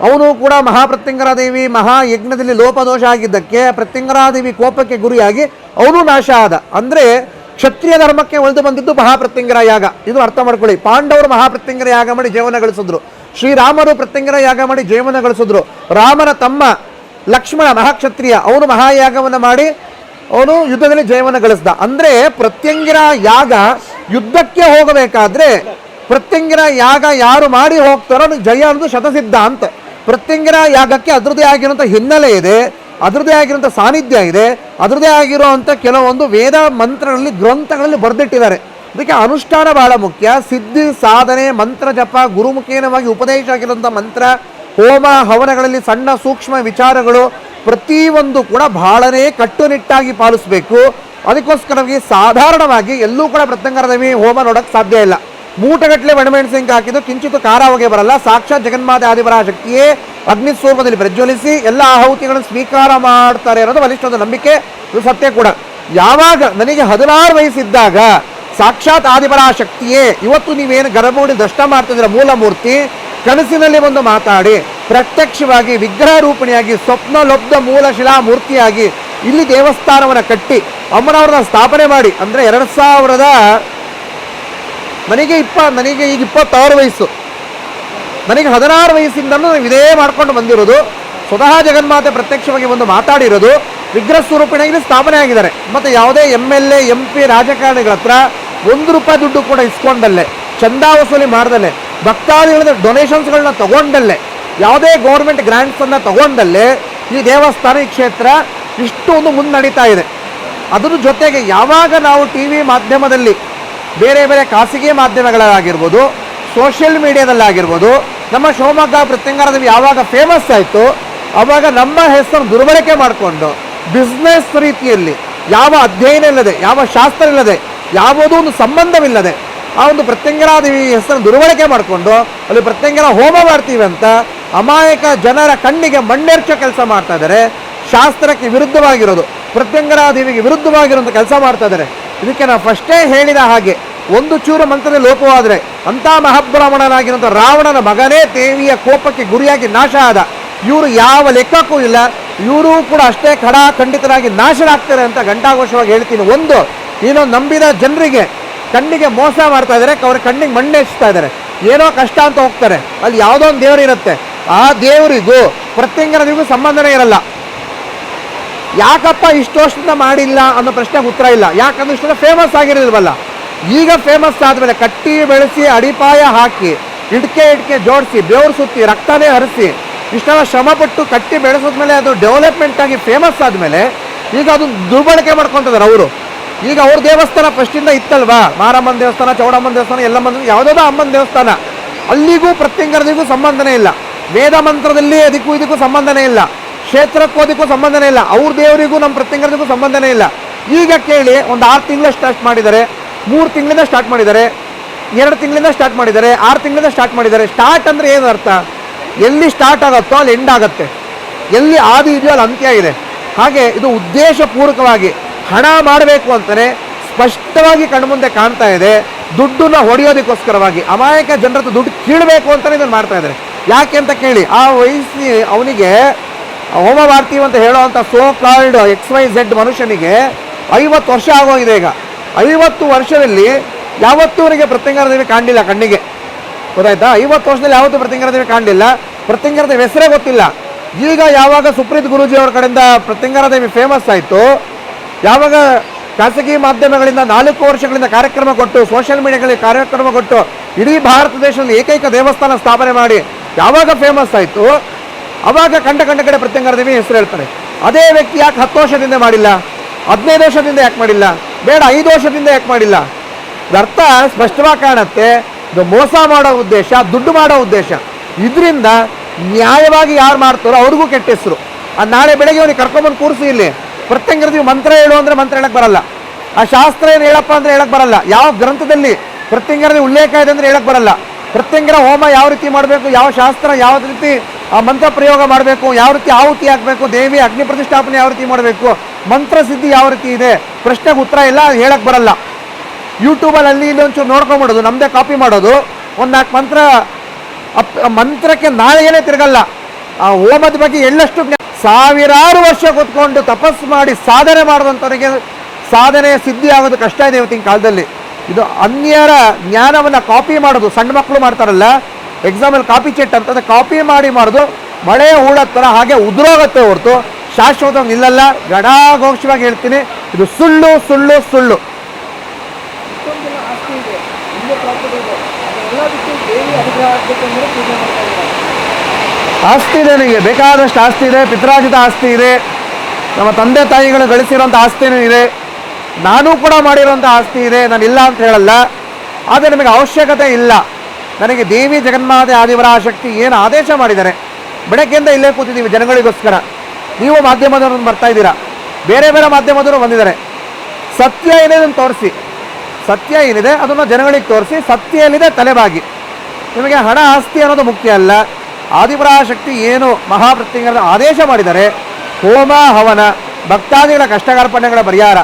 ಅವನು ಕೂಡ ಮಹಾಪ್ರತ್ಯಂಗರ ದೇವಿ ಮಹಾಯಜ್ಞದಲ್ಲಿ ಲೋಪದೋಷ ಆಗಿದ್ದಕ್ಕೆ ಪ್ರತ್ಯಂಗರ ದೇವಿ ಕೋಪಕ್ಕೆ ಗುರಿಯಾಗಿ ಅವನು ನಾಶ ಆದ. ಅಂದರೆ ಕ್ಷತ್ರಿಯ ಧರ್ಮಕ್ಕೆ ಒಲಿದು ಬಂದಿದ್ದು ಮಹಾಪ್ರತ್ಯಂಗರ ಯಾಗ. ಇದು ಅರ್ಥ ಮಾಡ್ಕೊಳ್ಳಿ. ಪಾಂಡವರು ಮಹಾಪ್ರತ್ಯಂಗರ ಯಾಗ ಮಾಡಿ ಜೀವನ ಗಳಿಸಿದ್ರು. ಶ್ರೀರಾಮರು ಪ್ರತ್ಯಂಗರ ಯಾಗ ಮಾಡಿ ಜೀವನ ಗಳಿಸಿದ್ರು. ರಾಮನ ತಮ್ಮ ಲಕ್ಷ್ಮಣ ಮಹಾಕ್ಷತ್ರಿಯ, ಅವನು ಮಹಾಯಾಗವನ್ನು ಮಾಡಿ ಅವನು ಯುದ್ಧದಲ್ಲಿ ಜಯವನ್ನು ಗಳಿಸ್ದ. ಅಂದ್ರೆ ಪ್ರತ್ಯಂಗಿರ ಯಾಗ ಯುದ್ಧಕ್ಕೆ ಹೋಗಬೇಕಾದ್ರೆ ಪ್ರತ್ಯಂಗಿರ ಯಾಗ ಯಾರು ಮಾಡಿ ಹೋಗ್ತಾರೋ ಅವ್ನಿಗೆ ಜಯ ಅನ್ನೋದು ಶತಸಿದ್ಧ ಅಂತ. ಪ್ರತ್ಯಂಗಿರ ಯಾಗಕ್ಕೆ ಅದರದೇ ಆಗಿರುವಂಥ ಹಿನ್ನೆಲೆ ಇದೆ ಅದರದೇ ಆಗಿರುವಂಥ ಸಾನ್ನಿಧ್ಯ ಇದೆ ಅದರದೇ ಆಗಿರುವಂಥ ಕೆಲವೊಂದು ವೇದ ಮಂತ್ರಗಳಲ್ಲಿ ಗ್ರಂಥಗಳಲ್ಲಿ ಬರೆದಿಟ್ಟಿದ್ದಾರೆ. ಅದಕ್ಕೆ ಅನುಷ್ಠಾನ ಬಹಳ ಮುಖ್ಯ. ಸಿದ್ಧಿ, ಸಾಧನೆ, ಮಂತ್ರ ಜಪ, ಗುರುಮುಖೇನವಾಗಿ ಉಪದೇಶ ಆಗಿರುವಂಥ ಮಂತ್ರ, ಹೋಮ, ಹವನಗಳಲ್ಲಿ ಸಣ್ಣ ಸೂಕ್ಷ್ಮ ವಿಚಾರಗಳು ಪ್ರತಿಯೊಂದು ಕೂಡ ಬಹಳನೇ ಕಟ್ಟುನಿಟ್ಟಾಗಿ ಪಾಲಿಸಬೇಕು. ಅದಕ್ಕೋಸ್ಕರವಾಗಿ ಸಾಧಾರಣವಾಗಿ ಎಲ್ಲೂ ಕೂಡ ಪ್ರತ್ಯಂಗರ ದೇವಿ ಹೋಮ ನೋಡಕ್ಕೆ ಸಾಧ್ಯ ಇಲ್ಲ. ಮೂಟಗಟ್ಟಲೆ ಒಣಮೆಣಸಿನಕಾಯಿ ಹಾಕಿದ್ದು ಕಿಂಚಿತ್ತು ಖಾರ ಹೊಗೆ ಬರಲ್ಲ. ಸಾಕ್ಷಾತ್ ಜಗನ್ಮಾತೆ ಆದಿವರ ಶಕ್ತಿಯೇ ಅಗ್ನಿ ಸ್ವರೂಪದಲ್ಲಿ ಪ್ರಜ್ವಲಿಸಿ ಎಲ್ಲ ಆಹುತಿಗಳನ್ನು ಸ್ವೀಕಾರ ಮಾಡ್ತಾರೆ ಅನ್ನೋದು ಬಲಿಷ್ಠದ ನಂಬಿಕೆ ಇದು ಸತ್ಯ ಕೂಡ. ಯಾವಾಗ ನನಗೆ ಹದಿನಾರು ವಯಸ್ಸಿದ್ದಾಗ ಸಾಕ್ಷಾತ್ ಆದಿಪರ ಶಕ್ತಿಯೇ, ಇವತ್ತು ನೀವೇನು ಗರ್ಭಗುಡಿ ದಷ್ಟ ಮಾಡ್ತಿದ್ದೀರ ಮೂಲ ಮೂರ್ತಿ ಕನಸಿನಲ್ಲಿ ಬಂದು ಮಾತಾಡಿ, ಪ್ರತ್ಯಕ್ಷವಾಗಿ ವಿಗ್ರಹ ರೂಪಿಣಿಯಾಗಿ ಸ್ವಪ್ನ ಲಬ್ಧ ಮೂಲ ಶಿಲಾ ಮೂರ್ತಿಯಾಗಿ ಇಲ್ಲಿ ದೇವಸ್ಥಾನವನ್ನು ಕಟ್ಟಿ, ಅಮ್ಮನವ್ರನ್ನ ಸ್ಥಾಪನೆ ಮಾಡಿ. ಅಂದರೆ ಎರಡು ಸಾವಿರದ ನನಗೆ ಇಪ್ಪ ನನಗೆ ಈಗ ಇಪ್ಪತ್ತಾರು ವಯಸ್ಸು. ನನಗೆ ಹದಿನಾರು ವಯಸ್ಸಿಂದಲೂ ಇದೇ ಮಾಡ್ಕೊಂಡು ಬಂದಿರೋದು. ಸ್ವತಃ ಜಗನ್ಮಾತೆ ಪ್ರತ್ಯಕ್ಷವಾಗಿ ಬಂದು ಮಾತಾಡಿರೋದು. ವಿಗ್ರಹ ಸ್ವರೂಪಿಣಿಯಾಗಿ ಸ್ಥಾಪನೆ ಆಗಿದ್ದಾರೆ. ಮತ್ತು ಯಾವುದೇ M L A, M P, ರಾಜಕಾರಣಿಗಳ ಹತ್ರ ಒಂದು ರೂಪಾಯಿ ದುಡ್ಡು ಕೂಡ ಇಸ್ಕೊಂಡಲ್ಲೇ ಚಂದಾ ವಸೂಲಿ ಮಾಡ್ದಲ್ಲೇ ಭಕ್ತಾದಿಗಳ ಡೊನೇಷನ್ಸ್ಗಳನ್ನ ತಗೊಂಡಲ್ಲೇ, ಯಾವುದೇ ಗೌರ್ಮೆಂಟ್ ಗ್ರ್ಯಾಂಟ್ಸನ್ನು ತಗೊಂಡಲ್ಲೇ ಈ ದೇವಸ್ಥಾನ, ಈ ಕ್ಷೇತ್ರ ಇಷ್ಟು ಒಂದು ಮುನ್ನಡೀತಾ ಇದೆ. ಅದರ ಜೊತೆಗೆ ಯಾವಾಗ ನಾವು ಟಿ ವಿ ಮಾಧ್ಯಮದಲ್ಲಿ ಬೇರೆ ಬೇರೆ ಖಾಸಗಿ ಮಾಧ್ಯಮಗಳಾಗಿರ್ಬೋದು ಸೋಷಿಯಲ್ ಮೀಡಿಯಾದಲ್ಲಾಗಿರ್ಬೋದು ನಮ್ಮ ಶಿವಮೊಗ್ಗ ಪ್ರತ್ಯಂಗಾರದಲ್ಲಿ ಯಾವಾಗ ಫೇಮಸ್ ಆಯಿತು ಆವಾಗ ನಮ್ಮ ಹೆಸರು ದುರ್ಬಳಕೆ ಮಾಡಿಕೊಂಡು ಬಿಸ್ನೆಸ್ ರೀತಿಯಲ್ಲಿ ಯಾವ ಅಧ್ಯಯನ ಇಲ್ಲದೆ, ಯಾವ ಶಾಸ್ತ್ರ ಇಲ್ಲದೆ, ಯಾವುದೂ ಒಂದು ಸಂಬಂಧವಿಲ್ಲದೆ ಆ ಒಂದು ಪ್ರತ್ಯಂಗರಾದೇವಿ ಹೆಸರನ್ನು ದುರ್ಬಳಕೆ ಮಾಡಿಕೊಂಡು ಅಲ್ಲಿ ಪ್ರತ್ಯಂಗರ ಹೋಮ ಮಾಡ್ತೀವಿ ಅಂತ ಅಮಾಯಕ ಜನರ ಕಣ್ಣಿಗೆ ಮಣ್ಣೆರ್ಚೋ ಕೆಲಸ ಮಾಡ್ತಾ ಇದ್ದಾರೆ. ಶಾಸ್ತ್ರಕ್ಕೆ ವಿರುದ್ಧವಾಗಿರೋದು, ಪ್ರತ್ಯಂಗರಾದೇವಿಗೆ ವಿರುದ್ಧವಾಗಿರುವಂಥ ಕೆಲಸ ಮಾಡ್ತಾ ಇದ್ದಾರೆ. ಇದಕ್ಕೆ ನಾವು ಫಸ್ಟೇ ಹೇಳಿದ ಹಾಗೆ, ಒಂದು ಚೂರು ಮಂತ್ರದಲ್ಲಿ ಲೋಪವಾದರೆ ಅಂಥ ಮಹಾಬ್ರಾಹ್ಮಣನಾಗಿರುವಂಥ ರಾವಣನ ಮಗನೇ ದೇವಿಯ ಕೋಪಕ್ಕೆ ಗುರಿಯಾಗಿ ನಾಶ ಆದ. ಇವರು ಯಾವ ಲೆಕ್ಕಕ್ಕೂ ಇಲ್ಲ, ಇವರು ಕೂಡ ಅಷ್ಟೇ ಖಡಾ ಖಂಡಿತರಾಗಿ ನಾಶರಾಗ್ತಾರೆ ಅಂತ ಘಂಟಾಘೋಷವಾಗಿ ಹೇಳ್ತೀನಿ. ಒಂದು ಏನೋ ನಂಬಿದ ಜನರಿಗೆ ಕಣ್ಣಿಗೆ ಮೋಸ ಮಾಡ್ತಾ ಇದ್ದಾರೆ ಅವ್ರ ಕಣ್ಣಿಗೆ ಮಣ್ಣೆ ಹಚ್ತಾ ಇದ್ದಾರೆ ಏನೋ ಕಷ್ಟ ಅಂತ ಹೋಗ್ತಾರೆ. ಅಲ್ಲಿ ಯಾವುದೋ ಒಂದು ದೇವರು ಇರುತ್ತೆ. ಆ ದೇವರಿಗೂ, ಪ್ರತ್ಯಂಗನದಿಗೂ ಸಂಬಂಧನೇ ಇರಲ್ಲ. ಯಾಕಪ್ಪ ಇಷ್ಟು ವರ್ಷದಿಂದ ಮಾಡಿಲ್ಲ ಅನ್ನೋ ಪ್ರಶ್ನೆಗೆ ಉತ್ತರ ಇಲ್ಲ. ಯಾಕಂದ್ರೆ ಇಷ್ಟೆಲ್ಲ ಫೇಮಸ್ ಆಗಿರಲಿಲ್ವಲ್ಲ ಈಗ ಫೇಮಸ್ ಆದಮೇಲೆ ಕಟ್ಟಿ ಬೆಳೆಸಿ, ಅಡಿಪಾಯ ಹಾಕಿ, ಇಟ್ಕೆ ಇಟ್ಕೆ ಜೋಡಿಸಿ, ಬೆವರು ಸುತ್ತಿ, ರಕ್ತನೇ ಹರಿಸಿ, ಇಷ್ಟೆಲ್ಲ ಶ್ರಮಪಟ್ಟು ಕಟ್ಟಿ ಬೆಳೆಸಿದ್ಮೇಲೆ ಅದು ಡೆವಲಪ್ಮೆಂಟ್ ಆಗಿ ಫೇಮಸ್ ಆದಮೇಲೆ ಈಗ ಅದು ದುರ್ಬಳಕೆ ಮಾಡ್ಕೊತಿದ್ದಾರೆ ಅವರು. ಈಗ ಅವ್ರ ದೇವಸ್ಥಾನ ಫಸ್ಟಿಂದ ಇತ್ತಲ್ವಾ? ಮಾರಮ್ಮನ ದೇವಸ್ಥಾನ, ಚೌಡಮ್ಮನ ದೇವಸ್ಥಾನ ಎಲ್ಲಮ್ಮನ ಯಾವುದೋ ಅಮ್ಮನ ದೇವಸ್ಥಾನ. ಅಲ್ಲಿಗೂ ಪ್ರತ್ಯಂಗರದಿಗೂ ಸಂಬಂಧನೇ ಇಲ್ಲ. ವೇದ ಮಂತ್ರದಲ್ಲಿ ಅದಕ್ಕೂ ಇದಕ್ಕೂ ಸಂಬಂಧನೇ ಇಲ್ಲ. ಕ್ಷೇತ್ರಕ್ಕೂ ಅದಕ್ಕೂ ಸಂಬಂಧನೇ ಇಲ್ಲ. ಅವ್ರ ದೇವರಿಗೂ ನಮ್ಮ ಪ್ರತ್ಯಂಗರದಿಗೂ ಸಂಬಂಧನೇ ಇಲ್ಲ. ಈಗ ಕೇಳಿ, ಒಂದು ಆರು ತಿಂಗಳ ಸ್ಟಾರ್ಟ್ ಮಾಡಿದ್ದಾರೆ. ಮೂರು ತಿಂಗಳಿಂದ ಸ್ಟಾರ್ಟ್ ಮಾಡಿದ್ದಾರೆ. ಎರಡು ತಿಂಗಳಿಂದ ಸ್ಟಾರ್ಟ್ ಮಾಡಿದ್ದಾರೆ. ಆರು ತಿಂಗಳಿಂದ ಸ್ಟಾರ್ಟ್ ಮಾಡಿದ್ದಾರೆ. ಸ್ಟಾರ್ಟ್ ಅಂದರೆ ಏನು ಅರ್ಥ? ಎಲ್ಲಿ ಸ್ಟಾರ್ಟ್ ಆಗುತ್ತೋ ಅಲ್ಲಿ ಎಂಡ್ ಆಗುತ್ತೆ. ಎಲ್ಲಿ ಆದಿ ಇದೆಯೋ ಅಲ್ಲಿ ಅಂತ್ಯ ಇದೆ. ಹಾಗೆ ಇದು ಉದ್ದೇಶಪೂರ್ವಕವಾಗಿ ಹಣ ಮಾಡಬೇಕು ಅಂತಲೇ ಸ್ಪಷ್ಟವಾಗಿ ಕಣ್ಮುಂದೆ ಕಾಣ್ತಾ ಇದೆ. ದುಡ್ಡನ್ನ ಹೊಡೆಯೋದಕ್ಕೋಸ್ಕರವಾಗಿ ಅಮಾಯಕ ಜನರದ್ದು ದುಡ್ಡು ಕೀಳಬೇಕು ಅಂತಲೇ ಇದನ್ನು ಮಾಡ್ತಾ ಇದ್ದಾರೆ. ಯಾಕೆ ಅಂತ ಕೇಳಿ, ಆ ವಯಸ್ಸಿ ಅವನಿಗೆ ಹೋಮ ಮಾಡ್ತೀವಿ ಅಂತ ಹೇಳೋವಂಥ so called X Y Z ಮನುಷ್ಯನಿಗೆ ಐವತ್ತು ವರ್ಷ ಆಗೋಗಿದೆ ಈಗ. ಐವತ್ತು ವರ್ಷದಲ್ಲಿ ಯಾವತ್ತೂ ಅವನಿಗೆ ಪ್ರತ್ಯಂಗಾರ ದೇವಿ ಕಾಣಲಿಲ್ಲ ಕಣ್ಣಿಗೆ. ಗೊತ್ತಾಯ್ತಾ? ಐವತ್ತು ವರ್ಷದಲ್ಲಿ ಯಾವತ್ತೂ ಪ್ರತ್ಯಂಗಾರ ದೇವಿ ಕಾಣಲಿಲ್ಲ. ಪ್ರತ್ಯಂಗಾರ ದೇವಿ ಹೆಸರೇ ಗೊತ್ತಿಲ್ಲ. ಈಗ ಯಾವಾಗ ಸುಪ್ರೀತ್ ಗುರೂಜಿ ಅವ್ರ ಕಡೆಯಿಂದ ಪ್ರತ್ಯಂಗಾರ ದೇವಿ ಫೇಮಸ್ ಆಯಿತು ಯಾವಾಗ ಖಾಸಗಿ ಮಾಧ್ಯಮಗಳಿಂದ ನಾಲ್ಕು ವರ್ಷಗಳಿಂದ ಕಾರ್ಯಕ್ರಮ ಕೊಟ್ಟು ಸೋಷಿಯಲ್ ಮೀಡಿಯಾಗಳಿಗೆ ಕಾರ್ಯಕ್ರಮ ಕೊಟ್ಟು, ಇಡೀ ಭಾರತ ದೇಶದಲ್ಲಿ ಏಕೈಕ ದೇವಸ್ಥಾನ ಸ್ಥಾಪನೆ ಮಾಡಿ, ಯಾವಾಗ ಫೇಮಸ್ ಆಯಿತು? ಅವಾಗ ಕಂಡ ಕಂಡ ಕಡೆ ಪ್ರತ್ಯಂಗಾರ ದೇವಿ ಹೆಸರು ಹೇಳ್ತಾರೆ. ಅದೇ ವ್ಯಕ್ತಿ ಯಾಕೆ ಹತ್ತು ವರ್ಷದಿಂದ ಮಾಡಿಲ್ಲ? ಹದಿನೈದು ವರ್ಷದಿಂದ ಯಾಕೆ ಮಾಡಿಲ್ಲ? ಬೇಡ, ಐದು ವರ್ಷದಿಂದ ಯಾಕೆ ಮಾಡಿಲ್ಲ? ಅರ್ಥ ಸ್ಪಷ್ಟವಾಗಿ ಕಾಣುತ್ತೆ. ಇದು ಮೋಸ ಮಾಡೋ ಉದ್ದೇಶ, ದುಡ್ಡು ಮಾಡೋ ಉದ್ದೇಶ. ಇದರಿಂದ ನ್ಯಾಯವಾಗಿ ಯಾರು ಮಾಡ್ತಾರೋ ಅವ್ರಿಗೂ ಕೆಟ್ಟ ಹೆಸರು. ಆ ನಾಳೆ ಬೆಳಗ್ಗೆ ಅವನಿಗೆ ಕರ್ಕೊಂಡ್ಬಂದು ಕೂರಿಸಿ ಇಲ್ಲಿ. ಪ್ರತ್ಯಂಗರ ನೀವು ಮಂತ್ರ ಹೇಳು ಅಂದ್ರೆ ಮಂತ್ರ ಹೇಳಕ್ ಬರಲ್ಲ. ಆ ಶಾಸ್ತ್ರ ಏನು ಹೇಳಪ್ಪ ಅಂದ್ರೆ ಹೇಳಕ್ ಬರಲ್ಲ. ಯಾವ ಗ್ರಂಥದಲ್ಲಿ ಪ್ರತ್ಯಂಗರದ ಉಲ್ಲೇಖ ಇದೆ ಅಂದ್ರೆ ಹೇಳಕ್ ಬರಲ್ಲ. ಪ್ರತ್ಯಂಗರ ಹೋಮ ಯಾವ ರೀತಿ ಮಾಡಬೇಕು, ಯಾವ ಶಾಸ್ತ್ರ, ಯಾವ ರೀತಿ ಆ ಮಂತ್ರ ಪ್ರಯೋಗ ಮಾಡಬೇಕು, ಯಾವ ರೀತಿ ಆಹುತಿ ಹಾಕಬೇಕು, ದೇವಿ ಅಗ್ನಿ ಪ್ರತಿಷ್ಠಾಪನೆ ಯಾವ ರೀತಿ ಮಾಡಬೇಕು, ಮಂತ್ರ ಸಿದ್ಧಿ ಯಾವ ರೀತಿ ಇದೆ, ಪ್ರಶ್ನೆಗೆ ಉತ್ತರ ಇಲ್ಲ ಹೇಳಕ್ಕೆ ಹೇಳಕ್ ಬರಲ್ಲ. ಯೂಟ್ಯೂಬಲ್ಲಿ ಅಲ್ಲಿ ಇಲ್ಲಿ ಒಂಚೂರು ನೋಡ್ಕೊಂಬಿಡೋದು ನಮ್ಮದೇ ಕಾಪಿ ಮಾಡೋದು. ಒಂದು ನಾಲ್ಕು ಮಂತ್ರ ಅಪ್ ಮಂತ್ರಕ್ಕೆ ನಾಳೆಗೇನೆ ತಿರುಗಲ್ಲ. ಆ ಹೋಮದ ಬಗ್ಗೆ ಎಳ್ಳಷ್ಟು ಸಾವಿರಾರು ವರ್ಷ ಕೂತ್ಕೊಂಡು ತಪಸ್ಸು ಮಾಡಿ ಸಾಧನೆ ಮಾಡುವಂಥವರಿಗೆ ಸಾಧನೆ ಸಿದ್ಧಿ ಆಗೋದು ಕಷ್ಟ ಇದೆ ಇವತ್ತಿನ ಕಾಲದಲ್ಲಿ. ಇದು ಅನ್ಯರ ಜ್ಞಾನವನ್ನು ಕಾಪಿ ಮಾಡೋದು. ಸಣ್ಣ ಮಕ್ಕಳು ಮಾಡ್ತಾರಲ್ಲ ಎಕ್ಸಾಮಲ್ಲಿ ಕಾಪಿ ಚೆಟ್ ಅಂತ ಕಾಪಿ ಮಾಡಿ ಮಾಡೋದು, ಮಳೆ ಹೂಳದ ಥರ ಹಾಗೆ ಉದುರೋಗತ್ತೆ ಹೊರತು ಶಾಶ್ವತ ನಿಲ್ಲಲ್ಲ. ಗಡಾಘೋಷವಾಗಿ ಹೇಳ್ತೀನಿ, ಇದು ಸುಳ್ಳು ಸುಳ್ಳು ಸುಳ್ಳು.
ಆಸ್ತಿ ಇದೆ
ನನಗೆ. ಬೇಕಾದಷ್ಟು ಆಸ್ತಿ ಇದೆ ಪಿತ್ರಾಜಿತ ಆಸ್ತಿ ಇದೆ. ನಮ್ಮ ತಂದೆ ತಾಯಿಗಳು ಗಳಿಸಿರೋಂಥ ಆಸ್ತಿನೂ ಇದೆ. ನಾನು ಕೂಡ ಮಾಡಿರೋಂಥ ಆಸ್ತಿ ಇದೆ ನಾನು ಇಲ್ಲ ಅಂತ ಹೇಳಲ್ಲ. ಆದರೆ ನಿಮಗೆ ಅವಶ್ಯಕತೆ ಇಲ್ಲ. ನನಗೆ ದೇವಿ ಜಗನ್ಮಾತೆ ಆದಿವರ ಶಕ್ತಿ ಏನು ಆದೇಶ ಮಾಡಿದ್ದಾರೆ. ಬೆಳಗ್ಗೆಯಿಂದ ಇಲ್ಲೇ ಕೂತಿದ್ದೀವಿ ಜನಗಳಿಗೋಸ್ಕರ. ನೀವು ಮಾಧ್ಯಮದವರು ಬರ್ತಾ ಇದ್ದೀರಾ? ಬೇರೆ ಬೇರೆ ಮಾಧ್ಯಮದವರು ಬಂದಿದ್ದಾರೆ. ಸತ್ಯ ಏನಿದೆ ಅದನ್ನು ತೋರಿಸಿ. ಸತ್ಯ ಏನಿದೆ ಅದನ್ನು ಜನಗಳಿಗೆ ತೋರಿಸಿ. ಸತ್ಯ ಏನಿದೆ ತಲೆಬಾಗಿ. ನಿಮಗೆ ಹಣ ಆಸ್ತಿ ಅನ್ನೋದು ಮುಖ್ಯ ಅಲ್ಲ. ಆದಿಪುರ ಶಕ್ತಿ ಏನು ಮಹಾಪ್ರತ್ಯಂಗರ ಆದೇಶ ಮಾಡಿದರೆ ಹೋಮ, ಹವನ, ಭಕ್ತಾದಿಗಳ ಕಷ್ಟಕಾರ್ಪಣ್ಯಗಳ ಪರಿಹಾರ,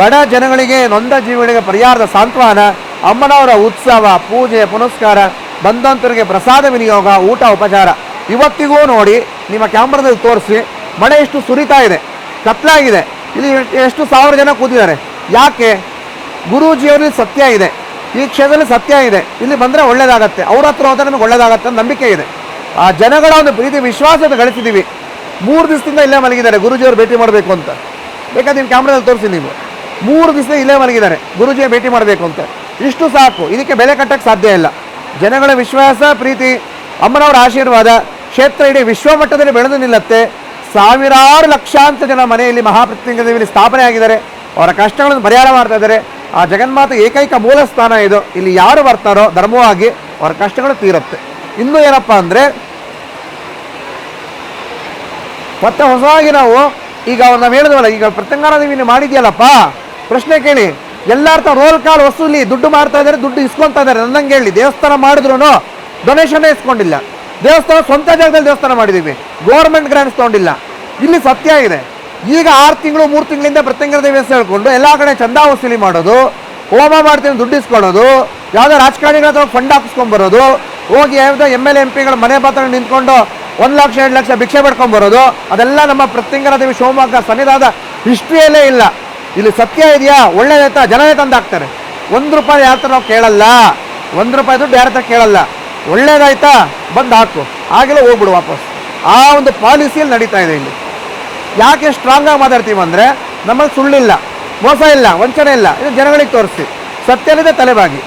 ಬಡ ಜನಗಳಿಗೆ ನೊಂದ ಜೀವಿಗಳಿಗೆ ಪರಿಹಾರದ ಸಾಂತ್ವನ, ಅಮ್ಮನವರ ಉತ್ಸವ, ಪೂಜೆ, ಪುನಸ್ಕಾರ, ಬಂದಂತರಿಗೆ ಪ್ರಸಾದ ವಿನಿಯೋಗ, ಊಟ, ಉಪಚಾರ ಇವತ್ತಿಗೂ ನೋಡಿ ನಿಮ್ಮ ಕ್ಯಾಮ್ರಾದಲ್ಲಿ ತೋರಿಸಿ ಮಳೆ ಎಷ್ಟು ಸುರಿತಾ ಇದೆ, ಕತ್ಲಾಗಿದೆ, ಇಲ್ಲಿ ಎಷ್ಟು ಸಾವಿರ ಜನ ಕೂತಿದ್ದಾರೆ. ಯಾಕೆ? ಗುರೂಜಿಯವರಲ್ಲಿ ಸತ್ಯ ಇದೆ, ಈ ಕ್ಷೇತ್ರದಲ್ಲಿ ಸತ್ಯ ಇದೆ, ಇಲ್ಲಿ ಬಂದರೆ ಒಳ್ಳೆಯದಾಗತ್ತೆ ಅವ್ರ ಹತ್ರ ಹೋದರೆ ನಮಗೆ ಒಳ್ಳೆಯದಾಗತ್ತೆ ನಂಬಿಕೆ ಇದೆ. ಆ ಜನಗಳ ಒಂದು ಪ್ರೀತಿ, ವಿಶ್ವಾಸದ ಗಳಿಸಿದ್ದೀವಿ ಮೂರು ದಿವಸದಿಂದ ಇಲ್ಲೇ ಮಲಗಿದ್ದಾರೆ. ಗುರುಜಿಯವರು ಭೇಟಿ ಮಾಡಬೇಕು ಅಂತ. ಬೇಕಾದ್ರೆ ನಿಮ್ಮ ಕ್ಯಾಮ್ರಾದಲ್ಲಿ ತೋರಿಸಿ ನೀವು. ಮೂರು ದಿವಸ ಇಲ್ಲೇ ಮಲಗಿದ್ದಾರೆ. ಗುರುಜಿಯ ಭೇಟಿ ಮಾಡಬೇಕು ಅಂತ. ಇಷ್ಟು ಸಾಕು. ಇದಕ್ಕೆ ಬೆಲೆ ಕಟ್ಟಕ್ಕೆ ಸಾಧ್ಯ ಇಲ್ಲ. ಜನಗಳ ವಿಶ್ವಾಸ, ಪ್ರೀತಿ, ಅಮ್ಮನವರ ಆಶೀರ್ವಾದ, ಕ್ಷೇತ್ರ ಇಡೀ ವಿಶ್ವಮಟ್ಟದಲ್ಲಿ ಬೆಳೆದು ನಿಲ್ಲತ್ತೆ. ಸಾವಿರಾರು ಲಕ್ಷಾಂತರ ಜನ ಮನೆಯಲ್ಲಿ ಮಹಾಪ್ರತಿನಿಧಿ ದೇವಿಯಲ್ಲಿ ಸ್ಥಾಪನೆ ಆಗಿದ್ದಾರೆ. ಅವರ ಕಷ್ಟಗಳನ್ನು ಪರಿಹಾರ ಮಾಡ್ತಾ ಇದ್ದಾರೆ. ಆ ಜಗನ್ಮಾತ ಏಕೈಕ ಮೂಲ ಸ್ಥಾನ ಇದು. ಇಲ್ಲಿ ಯಾರು ಬರ್ತಾರೋ ಧರ್ಮವಾಗಿ ಅವರ ಕಷ್ಟಗಳು ತೀರುತ್ತೆ. ಇನ್ನೂ ಏನಪ್ಪ ಅಂದರೆ, ಮತ್ತೆ ಹೊಸದಾಗಿ ನಾವು ಈಗ ನಾವು ಹೇಳಿದ್ವಲ್ಲ, ಈಗ ಪ್ರತ್ಯಂಗಾರ ಮಾಡಿದೆಯಲ್ಲಪ್ಪ ಮಾಡಿದ್ಯಲ್ಲಪ್ಪ? ಪ್ರಶ್ನೆ ಕೇಳಿ. ಎಲ್ಲಾರ್ಥ ರೋಲ್ ಕಾಲ್ ವಸೂಲಿ, ದುಡ್ಡು ಮಾಡ್ತಾ ಇದ್ದಾರೆ, ದುಡ್ಡು ಇಸ್ಕೊಂತ ಇದ್ದಾರೆ. ನನ್ನಂಗೆ ಹೇಳಿ, ದೇವಸ್ಥಾನ ಮಾಡಿದ್ರು ಡೊನೇಷನ್ ಇಸ್ಕೊಂಡಿಲ್ಲ. ದೇವಸ್ಥಾನ ಸ್ವಂತ ಜಾಗದಲ್ಲಿ ದೇವಸ್ಥಾನ ಮಾಡಿದ್ದೀವಿ ಗೌರ್ಮೆಂಟ್ ಗ್ರಾಂಟ್ಸ್ ತೊಗೊಂಡಿಲ್ಲ. ಇಲ್ಲಿ ಸತ್ಯ ಇದೆ ಈಗ ಆರು ತಿಂಗಳು, ಮೂರು ತಿಂಗಳಿಂದ ಪ್ರತ್ಯಂಗರ ದೇವಿ ಹೇಳ್ಕೊಂಡು ಎಲ್ಲ ಕಡೆ ಚಂದ ವಸೂಲಿ ಮಾಡೋದು, ಹೋಮ ಮಾಡ್ತೀನಿ, ದುಡ್ಡು ಇಸ್ಕೊಳ್ಳೋದು, ಯಾವುದೋ ರಾಜಕಾರಣಿಗಳ ಫಂಡ್ ಹಾಕಿಸ್ಕೊಂಬರೋದು ಹೋಗಿ ಯಾವುದೋ ಎಂ ಎಲ್ ಎಂ ಪಿಗಳು ಮನೆ ಪಾತ್ರ ನಿಂತ್ಕೊಂಡು ಒಂದು ಲಕ್ಷ, ಎರಡು ಲಕ್ಷ ಭಿಕ್ಷೆ ಪಡ್ಕೊಂಬರೋದು ಅದೆಲ್ಲ ನಮ್ಮ ಪ್ರತ್ಯಂಗರ ದೇವಿ ಶಿವಮೊಗ್ಗ ಸನ್ನಿಧಾದ ಹಿಸ್ಟ್ರಿಯಲ್ಲೇ ಇಲ್ಲ. ಇಲ್ಲಿ ಸತ್ಯ ಇದೆಯಾ? ಒಳ್ಳೇದಾಯ್ತಾ ಜನನೇ ತಂದಾಕ್ತಾರೆ ಒಂದು ರೂಪಾಯಿ ಯಾರ ನಾವು ಕೇಳಲ್ಲ. ಒಂದು ರೂಪಾಯಿ ದುಡ್ಡು ಯಾರ ಕೇಳಲ್ಲ. ಒಳ್ಳೇದಾಯ್ತಾ? ಬಂದು ಹಾಕು. ಆಗಲೇ ಹೋಗ್ಬಿಡು ವಾಪಸ್. ಆ ಒಂದು ಪಾಲಿಸಿಯಲ್ಲಿ ನಡೀತಾ ಇದೆ ಇಲ್ಲಿ. ಯಾಕೆ ಸ್ಟ್ರಾಂಗ್ ಆಗಿ ಮಾತಾಡ್ತೀವಿ ಅಂದರೆ ನಮ್ಮಲ್ಲಿ ಸುಳ್ಳಿಲ್ಲ, ಮೋಸ ಇಲ್ಲ, ವಂಚನೆ ಇಲ್ಲ. ಇದು ಜನಗಳಿಗೆ ತೋರಿಸಿ. ಸತ್ಯನಿದೆ ತಲೆಬಾಗಿ.